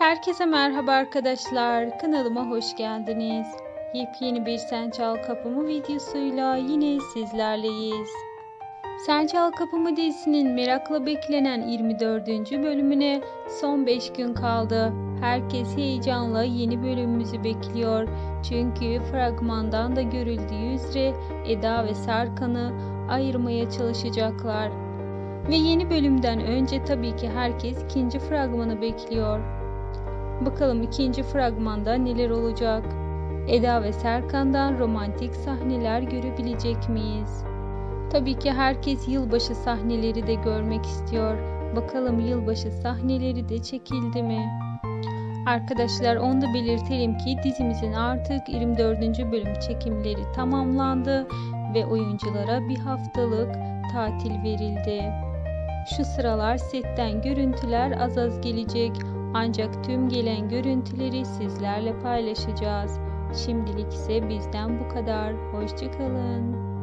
Herkese merhaba arkadaşlar. Kanalıma hoş geldiniz. Yepyeni bir Sen Çal Kapımı videosuyla yine sizlerleyiz. Sen Çal Kapımı dizisinin merakla beklenen 24. bölümüne son 5 gün kaldı. Herkes heyecanla yeni bölümümüzü bekliyor. Çünkü fragmandan da görüldüğü üzere Eda ve Serkan'ı ayırmaya çalışacaklar. Ve yeni bölümden önce tabii ki herkes ikinci fragmanı bekliyor. Bakalım ikinci fragmanda neler olacak? Eda ve Serkan'dan romantik sahneler görebilecek miyiz? Tabii ki herkes yılbaşı sahneleri de görmek istiyor. Bakalım yılbaşı sahneleri de çekildi mi? Arkadaşlar onu da belirtelim ki dizimizin artık 24. bölüm çekimleri tamamlandı ve oyunculara bir haftalık tatil verildi. Şu sıralar setten görüntüler az az gelecek ancak tüm gelen görüntüleri sizlerle paylaşacağız. Şimdilik ise bizden bu kadar. Hoşçakalın.